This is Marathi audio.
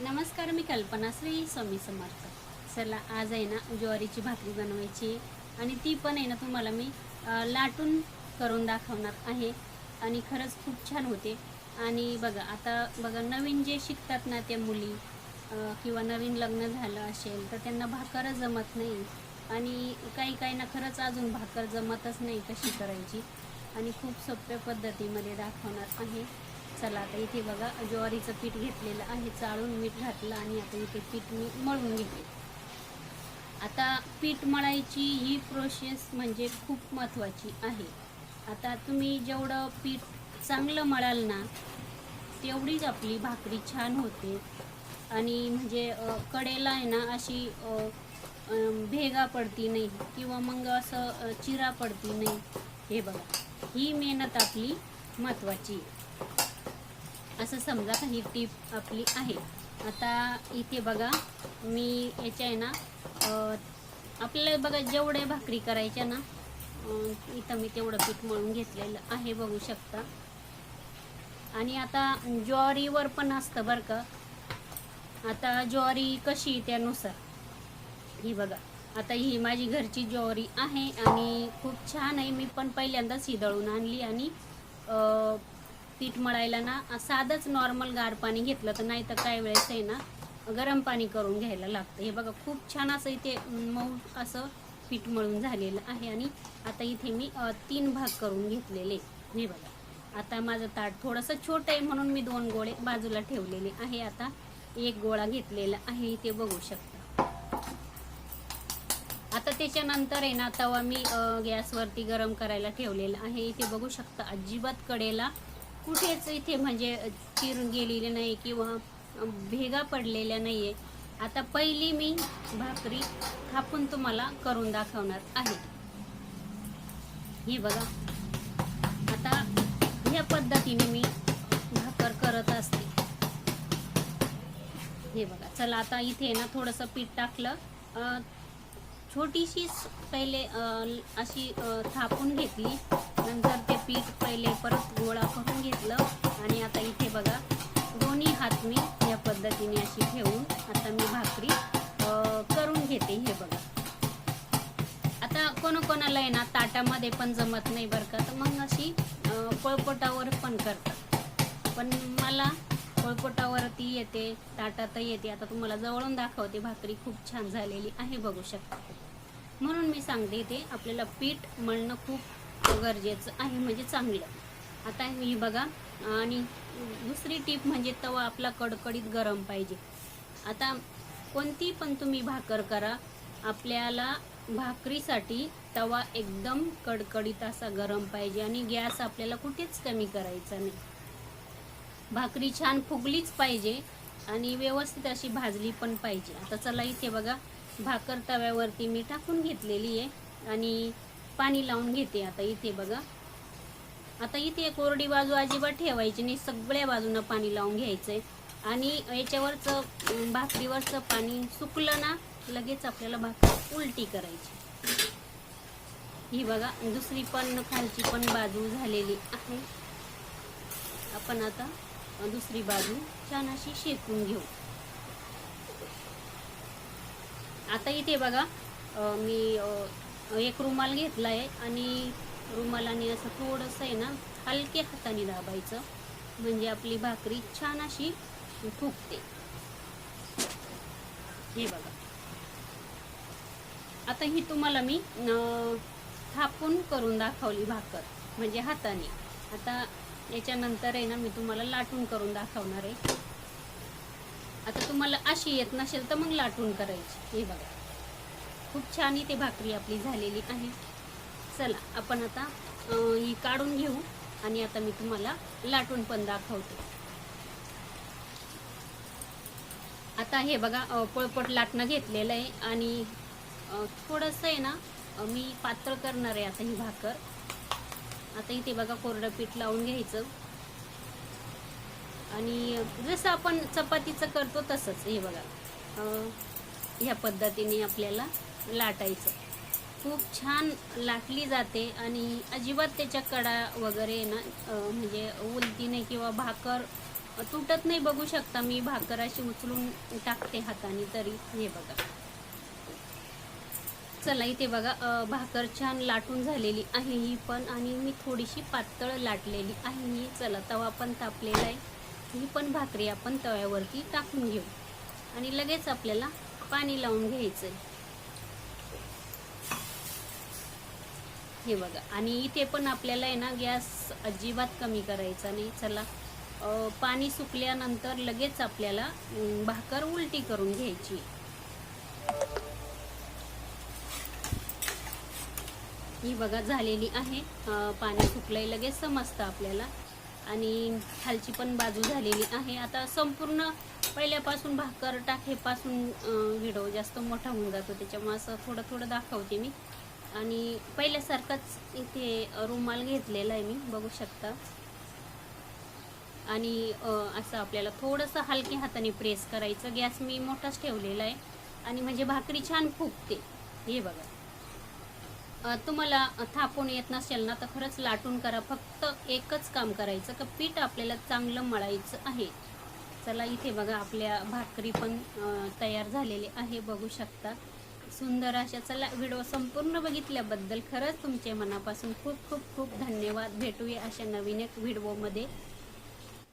नमस्कार मी कल्पना श्री स्वामी समर्थ. चला आज आहे ना ज्वारीची भाकरी बनवायची आणि ती पण आहे ना तुम्हाला मी लाटून करून दाखवणार आहे. आणि खरंच खूप छान होते. आणि बघा आता बघा नवीन जे शिकतात ना त्या मुली किंवा नवीन लग्न झालं असेल तर त्यांना भाकर जमत नाही. आणि काही काही ना खरंच अजून भाकर जमतच नाही कशी करायची. आणि खूप सोप्या पद्धतीमध्ये दाखवणार आहे. चला आता इथे बघा ज्वारीचं पीठ घेतलेलं आहे चाळून मीठ घातलं आणि आता इथे पीठ मी मळून घेते. आता पीठ मळायची ही प्रोसेस म्हणजे खूप महत्त्वाची आहे. आता तुम्ही जेवढं पीठ चांगलं मळाल ना तेवढीच आपली भाकरी छान होते. आणि म्हणजे कडेला आहे ना अशी भेगा पडती नाही किंवा मग असं चिरा पडती नाही. हे बघा ही मेहनत आपली महत्त्वाची आहे. असं समजा का ही टीप आपली आहे. आता इथे बघा मी याच्या आहे ना आपल्याला बघा जेवढे भाकरी करायच्या ना इथं मी तेवढं पीठ मळून घेतलेलं आहे बघू शकता. आणि आता ज्वारीवर पण असतं बरं का. आता ज्वारी कशी त्यानुसार. ही बघा आता ही माझी घरची ज्वारी आहे आणि खूप छान आहे. मी पण पहिल्यांदाच ही दळून आणली आणि पीठ मळायला ना साधंच नॉर्मल गार पाणी घेतलं तर नाही तर काही वेळेस आहे ना गरम पाणी करून घ्यायला लागतं. हे बघा खूप छान असं इथे मऊ असं पीठ मळून झालेलं आहे आणि आता इथे मी तीन भाग करून घेतलेले. हे बघा आता माझं ताट थोडंसं छोटं आहे म्हणून मी दोन गोळे बाजूला ठेवलेले आहे. आता एक गोळा घेतलेला आहे इथे बघू शकता. आता त्याच्यानंतर आहे ना तवा मी गॅसवरती गरम करायला ठेवलेला आहे. इथे बघू शकता अजिबात कडेला कुठेच इथे म्हणजे चिरून गेलेली नाही किंवा भेगा पडलेल्या नाही आहे आता पहिली मी भाकरी थापून तुम्हाला करून दाखवणार आहे. हे बघा. आता ह्या पद्धतीने मी भाकर करत असते. हे बघा. चला आता इथे ना थोडंसं पीठ टाकलं. छोटीशी पहिले अशी थापून घेतली. नंतर ते पीठ पहिले परत गोळा करून घेतलं. आणि आता इथे बघा दोन्ही हात मी या पद्धतीने अशी ठेवून आता मी भाकरी करून घेते हे बघा. आता कोणाकोणाला आहे ना ताटामध्ये पण जमत नाही बरं का तर मग अशी अ, पळपटावर पण करतात. पण मला पळपटावरती येते ताटातही येते. आता तुम्हाला जवळून दाखवते भाकरी खूप छान झालेली आहे बघू शकता. म्हणून मी सांगते ते आपल्याला पीठ मळणं खूप गरजेचं आहे म्हणजे चांगलं. आता ही बघा आणि दुसरी टीप म्हणजे तवा आपला कडकडीत गरम पाहिजे. आता कोणती पण तुम्ही भाकर करा आपल्याला भाकरीसाठी तवा एकदम कडकडीत असा गरम पाहिजे आणि गॅस आपल्याला कुठेच कमी करायचा नाही. भाकरी छान फुगलीच पाहिजे आणि व्यवस्थित अशी भाजली पण पाहिजे. आता चला इथे बघा भाकर तव्यावरती मी टाकून घेतलेली आहे आणि पाणी लावून घेते आता इथे बघा. आता इथे कोरडी बाजू अजिबात ठेवायची नाही सगळ्या बाजूनं पाणी लावून घ्यायचंय. आणि याच्यावरचं भाकरीवरचं पाणी सुकलं ना लगेच आपल्याला भाकरी उलटी करायची. ही बघा दुसरी पण खालची पण बाजू झालेली आहे. आपण आता दुसरी बाजू छान अशी शेकून घेऊ. आता इथे बघा मी एक रुमाल घेतला आहे आणि रुमालाने असं थोडंसं आहे ना हलके हाताने दाबायचं. म्हणजे आपली भाकरी छान अशी फुगते. हे बघा. आता ही तुम्हाला मी थापून करून दाखवली भाकर म्हणजे हाताने. आता याच्यानंतर आहे ना मी तुम्हाला लाटून करून दाखवणार आहे. आता तुम्हाला अशी येत नसेल तर मग लाटून करायची. हे बघा. खूप छान इथे भाकरी आपली झालेली आहे. चला आपण आता ही काढून घेऊ आणि आता मी तुम्हाला लाटून पण दाखवते. आता हे बघा पळपट लाटणं घेतलेलं आहे आणि थोडंसं आहे ना मी पातळ करणार आहे आता ही भाकर. आता इथे बघा कोरडं पीठ लावून घ्यायचं. आणि जसं आपण चपातीचं करतो तसंच हे बघा. ह्या पद्धतीने आपल्याला लाटायचं. खूप छान लाटली जाते आणि अजिबात त्याच्या कडा वगैरे ना म्हणजे उलती नाही किंवा भाकर तुटत नाही बघू शकता. मी भाकर अशी उचलून टाकते हाताने तरी. हे बघा. चला इथे बघा भाकर छान लाटून झालेली आहे ही पण आणि मी थोडीशी पातळ लाटलेली आहे ही. चला तवा पण तापलेला आहे. ही पण भाकरी आपण तव्यावरती टाकून घेऊ. आणि लगेच आपल्याला पाणी लावून घ्यायचं आहे हे बघा. आणि इथे पण आपल्याला आहे ना गॅस अजिबात कमी करायचा नाही. चला पाणी सुकल्यानंतर लगेच आपल्याला भाकर उलटी करून घ्यायची. ही बघा झालेली आहे. पाणी सुकलंय लगेच समजतं आपल्याला. आणि खालची पण बाजू झालेली आहे. आता संपूर्ण पहिल्यापासून भाकर टाकेपासून व्हिडिओ जास्त मोठा होऊन जातो. त्याच्यामुळे असं थोडं थोडं दाखवते मी. आणि पहिल्यासारखाच इथे रुमाल घेतलेला आहे मी बघू शकता. आणि असं आपल्याला थोडंसं हलक्या हाताने प्रेस करायचं. गॅस मी मोठाच ठेवलेला आहे. आणि म्हणजे भाकरी छान फुगते. हे बघा. तुम्हाला थापून येत नसेल ना तर खरंच लाटून करा. फक्त एकच काम करायचं का पीठ आपल्याला चांगलं मळायचं आहे. चला इथे बघा आपल्या भाकरी पण तयार झालेली आहे बघू शकता. सुंदर अशा चला व्हिडिओ संपूर्ण बघितल्याबद्दल खरंच तुमचे मनापासून खूप खूप खूप धन्यवाद. भेटूया अशा नवीन एक व्हिडिओमध्ये.